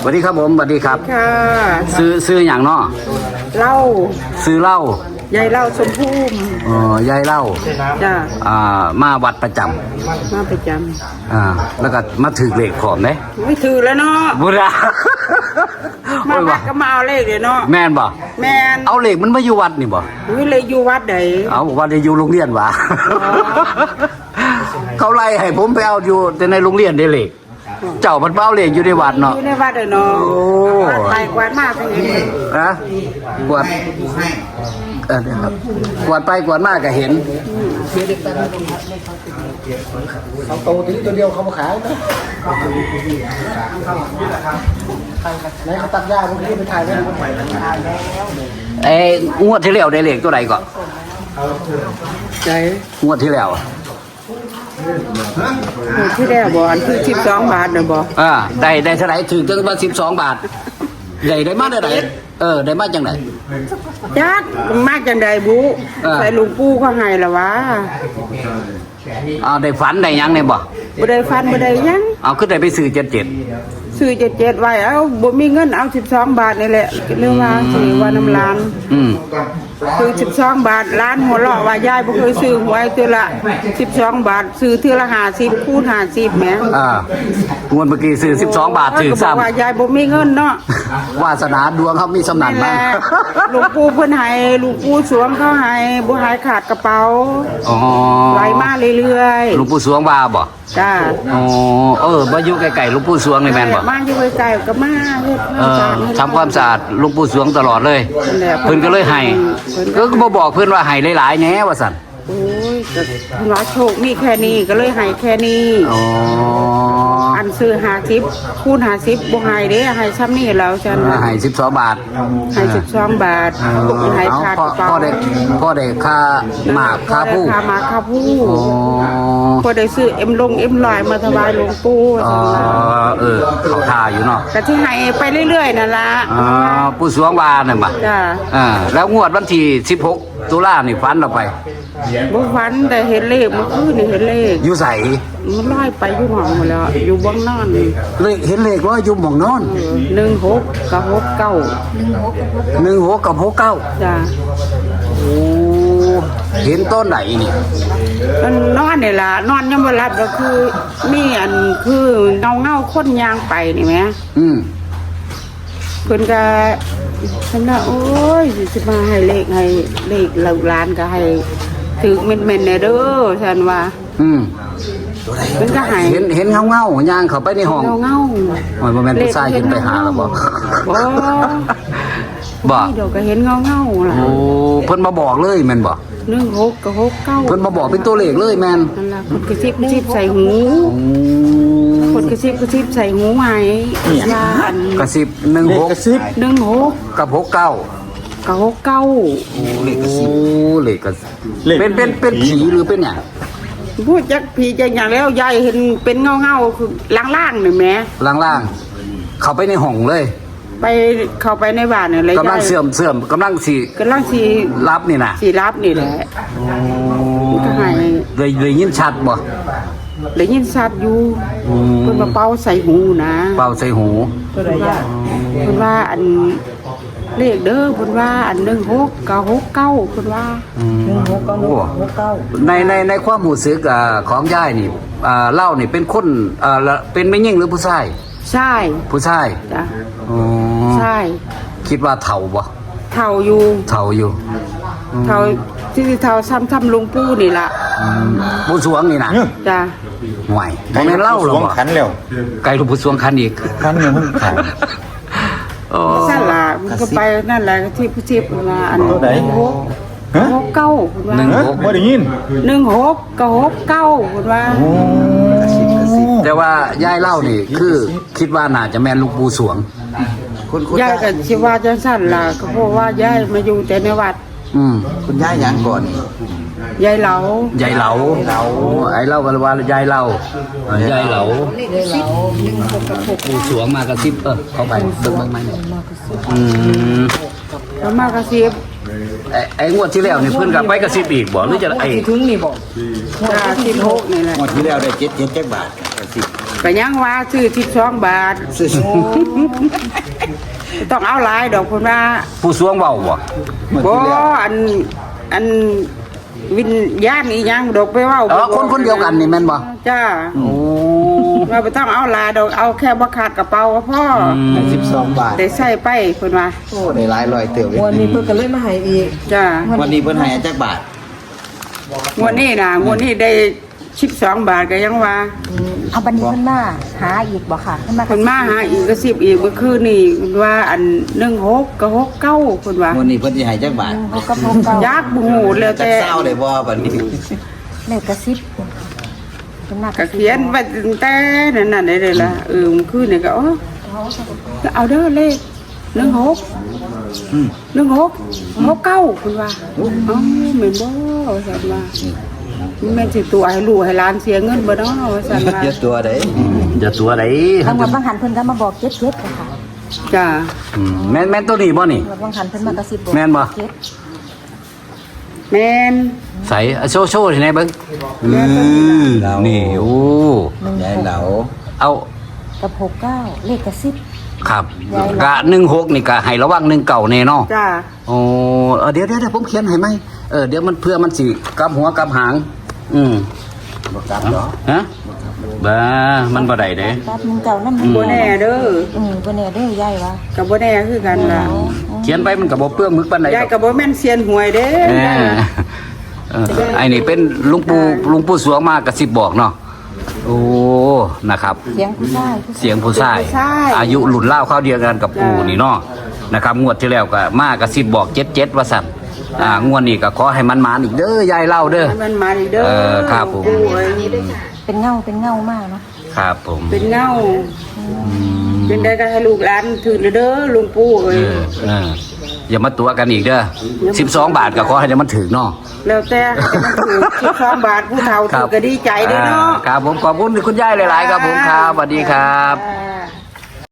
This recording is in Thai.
สวัสดีครับผมสวัสดีครับ ค่ะซื้อซื้ออย่างเนาะเหล้าซื้อเหล้ายายเหล้าชมพู่เอ่อยายเหล้าจ้าอ่ามาวัดประจำมาประจอ่าแล้วก็มาถือเลขขอมเด้ำไม่ถือแล้วเนาะบุรามาโอ้ยวัว่ะดก็มาเอาเลขเลยเนาะแม่นบ่แมนเอาเลขมันมาอยู่วัดนี่บ่วิเลยอยู่วัดไหนเอาวัดอยู่โรงเรียนวะเขาไล่ให้ผมไปเอาอยู่แต่ในโรงเรียนได้เลข เจ้ามันมาเอาเลขอยู่ในวัดอเนาะยู่ในวัดเลยเนาะโอ้วัดไปกวาดมาไปเห็นนะกวาดเออเนี่ยครับกวาดไปกวาดมาก็เห็นเขาโตถึงตัวเดียวเขามาขายนะไหนเขาตัดหญ้าเมื่อกี้ไปถ่ายไว้นะเอ้ยงวดที่แล้วได้เลขตัวใดก่อนใจงวดที่แล้วอะ ที่แรกบอกอันคือสิบสองบาทเนาะบอกอ่าได้ได้เท่าไหร่ถึงจังว่าสิบสองบาทได้ได้มาได้ไหนเออ ได้มาจังไหนจักมากจังใดบุเออใส่หลุงปู่เขาให้ละวะเอาได้ฝันได้หยังเนี่ยบ่บ่ได้ฟันบ่ได้หยังเอาขึ้นได้ไปซื้อเจ็ดเจ็ดซื้อเจ็ดเจ็ดไว้ เอ้าบ่มีเงินเอาสิบสองบาทนี่แหละก็เรียกว่าสิว่าน้ำลานอืม คือสิบสองบาทร้านหัวเราะว่ายายบ่เคยซื้อหวยตัวละสิบสองบาท ซื้อเทื่อละห้าสิบคูณห้าสิบแหมอ่างวดเมื่อกี้ซื้อสิบสองบาทถือก็บอกว่าซ้ำยายบ่มีเงินเนาะวาสนาดวงเขามีสำนันั่กนแหบ้าละงหลวงปู่เพิ่นให้หลวงปู่สวงเขาให้บ่หายขาดกระเป๋าอ๋อไหลมาเรื่อยหลวงปู่สวงบาบ่ๆจ้าอ๋อเออมาอยู่ไกลๆหลวงปู่สวงนี่แม่นบ่มาอยู่ไกลๆก็มาเฮ็ดเออทำความสะอาดหลวงปู่สวงตลอดเลย นั่นแหละเพิ่นก็เลยให้เพิ่นก็บ่บอกเพิ่นว่าให้หลายๆแหน่ว่าสั่นอ้ย ก็เพิ่นว่าโชคมีแค่นี้ก็เลยให้แค่นี้ อ๋ออันซื้อหาสิบคูณหาสิบบ่ให้เด้ให้ซ้ำนี่แล้วฉันให้12บาทให้สิบสองบาทให้เอาขาดพ่อกระเป๋าพ่อได้พ่อได้ค่าหมากค่าผู้ค่าหมากค่าผู้อ๋อพอได้ซื้อเอ็มลงเอ็มลอยมาถวายหลวงปู่อ๋อเออเขาท่าอยู่เนาะก็ที่ให้ไปเรื่อยๆนั่นล่ะอ๋อปู่สวงบานั่นบ่จ้า อ่าแล้วงวดวันที่16ตุลานี่ฝันเราไป บ่ฝันแต่เห็นเลขเมื่อคืนนี่เห็นเลขอยู่ใสมันลอยไปอยู่ห้องหมดแล้ว อยู่เบ้างนอนเลขเห็นเลขว่าอยู่หม่องนอนหนึ่งหกกับหกเก้า16กับ69จ้าโอ้เห็นต้นไหนนี่มันนอนนี่ล่ะนอนยังบ่หลับก็คือมีอันคือเงาเงาๆคนยางไปนี่แหมอืมเพิ่นก็ เพิ่นว่าโอ้ยสิมาให้เลขให้เลขลูกหลานก็ให้ถึกเม่นๆแน่เด้อฉันว่า อืมเพิ่นก็ให้เห็นเห็นเงาเงาๆย่างเข้าไปในห้องเงาเงาโอ้ยบ่แม่นผู้ชายขึ้นไปหาแล้วบ่ บ่ บ่เดี๋ยวก็เห็นเงาเงาๆล่ะโอ้เพิ่นมาบอกเลยแม่นบ่หนึ่งหกกับหกเก้าเพิ่นมาบอกเป็นตัวเลขเลยแม่นนั่นล่ะเพิ่นกระซิบกระซิบใส่หูโอ้เพิ่นกระซิบกระซิบใส่หูให้ว่าอันกระซิบเลขกระ16ซิบหนึ่งหกกับ69กับหกเก้าโอ้เลขกระซิบเลขกระซิบเป็นเป็นเป็นผีหรือเป็นหยังพูดจักผีจักอย่างแล้วยายเห็นเป็นเงาเงาๆคือล่างๆนี่แหมล่างๆเข้าไปในห้องเลย ไปเข้าไปในบ้านนี่เลยกำลังยายเสื่อมเสื่อมกำลังสิกำลังสีรับนี่น่ะสีรับนี่แหละก็ให้เลยเลยยินชัดบ่เลยยินสัตว์อยู่อืมเพิ่นมาเป่าใส่หูนะเป่าใส่หูเพิ่นว่าเพิ่นว่าอันเลขเด้อเพิ่นว่าอันหนึ่งหกกับหกเก้าเพิ่นว่าโอ้ในในในความรู้สึกอ่าของยายนี่อ่าเล่านี่เป็นคนอ่าละเป็นไม่ยิ่งหรือผู้ชายใช่ผู้ชายจ้ะอ๋อ ใช่คิดว่าเฒ่าบ่เท่าอยู่เฒ่าอยู่เท่าที่เท่าซ้ำซ้ำลุงปู่นี่ล่ะอืมผู้สวงนี่นะจ้ะห่วยบ่แม่นเล่าหรอสวงบ่ขันแล้วไกลลูกผู้สวงคันอีกขันเนี่ยมันขันโอ้สั่นล่ะมันก็ไปนั่นแหละที่ผู้ชิบเพิ่นว่าอันตัวไหนหกฮะหกเก้าเพิ่นว่าหนึ่งฮะหกบ่ได้ยินหนึ่งหกกับหกเก้าเพิ่นว่าโอ้แต่ว่ายายเล่านี่คือคิดว่าน่าจะแม่นลูกผู้สวง คุณคุณยายก็สิว่าจังสั่นล่ะก็เพราะว่ายายมาอยู่แต่ในวัดอืมคุณย่าหยังก่อนยายเหลายายเหลาเหลาไอ้เล่ากันว่ายายเหลาเออยายเหลาผู้สวงมากระซิบเออเข้าไปเบิ่งเบิ่งไหมเนี่ยอืม แล้วมากระซิบไอ้ไอ้งวดที่แล้วนี่เพิ่นก็ไปกระซิบอีกบ่หรือจะไอ้ที่ถึงนี่บอกจ้าสิบหกนี่แหละงวดที่แล้วได้เจ็ดเจ็ดเจ็ดบาทสิบก็ยังว่าซื้อทิพสองบาทซื้อต้องเอาหลายดอกคนว่าผู้สวงเว้าบ่งวดบ่ที่แล้วอันอัน วิญญาณอีหยังดอกไปเว้าเออคนคนเดียวกันนี่แม่นบ่จ้าโอ้ว่าบ่ต้องเอาหลายดอกเอาแค่บ่ขาดกระเป๋าก็พออได้สิบสองบาทได้ใส่ไปเพิ่นว่าโอ้ได้หลายร้อยเติบเลยวันนี้เพิ่นก็เลยมาให้อีกจ้าวันนี้เพิ่นให้จักบาทงวดนี้น่ะงวดนี้ได้ 12บาทก็ยังว่าเอาบันนี้เพิ่นมาหาอีกบ่ค่ะเพิ่นมาเพิ่นมาหาอีกก็สิบอีกเมื่อคืนนี่เพิ่นว่าอัน16กับ69เพิ่นว่าวันนี้เพิ่นสิให้จักบาทเขาก็พบเก่ายักษ์บ่ฮู้แล้วจักแต่เศร้าได้บ่บัดนี้เลขกระซิบเพิ่นมากก็ระซิบเขียนไว้ตั้งแต่นั่นน่ะได้เลยล่ะเออเมื่อคืนนี่ก็อ๋อเอาเด้อเลข16อืมหนึ่งหกหกเก้าคุณว่าอ๋อเหม็นบ่สันว่า แม่นสิตัวให้ลูกให้หลานเสียเงินบ่เนาะว่าสันว่าเจ็ดตัวได้จะตัวใดบางวันบางหันเพิ่นก็มาบอกเจ็ดเจ็ดค่ะค่ะจ้าอืมแม่นแม่นตัวนี้บ่นี่บางหันเพิ่นมากระซิบบอกแม่นบ่เจ็ดแม่นใส่โชว์โชว์ที่ไหนเบิ่งอือนี่โอ้ยายเหลาเอากับหกเก้าเลขกระซิบ ครับกะ16นี่ก็ให้ระวัง1เก่าแน่เนาะจ้าโอ้เออเดี๋ยวเดี๋ยวเดี๋ยวผมเขียนให้ไหมเออเดี๋ยวมันเพื่อมันสิกลับหัวกลับหาง อืมบ่กลับเนาะฮะบ้ามันบ่ได้เด้แป๊บนึงเก่านั่นบ่แน่เด้ออืมบ่แน่เด้อยายว่าก็บ่แน่คือกันล่ะเขียนไปมันก็บ่เปลืองมึกปานใดยายก็บ่แม่นเซียนหวยเด้เออเออไอ้นี่เป็นลุงปู่ลุงปู่สวงมากระซิบบอกเนาะ โอ้ นะครับ เสียงผู้ชายผู้ชายเสียงผู้ชายอายุหลุนเล่าวเข้าวเดียวกันกับปู่นี่เนาะ นะครับ งวดที่แล้วก็มากระซิบบอก77ว่าสั่นอ่างวดนี้ก็ขอให้มันมานอีกเด้อยายเล่าเด้อให้มันมาอีกเด้อเออครับผมโอ้ยเป็นเงาเป็นเงามากเนาะ ครับผม เป็นเงา เป็นได้ก็ให้ลูกหลานถือเด้อลุงปู่เอ้เอยอเอออย่ามาตัวกันอีกเด้อ12บาทก็ขอให้ได้มันถึงเนาะแล้วแต่ให้มันถือคิดความบาทผู้เฒ่าถือก็ดีใจเด้อเนาะครับผมขอบคุณคุณยายหลาย ๆ ครับผมครับสวัสดีครับอ่า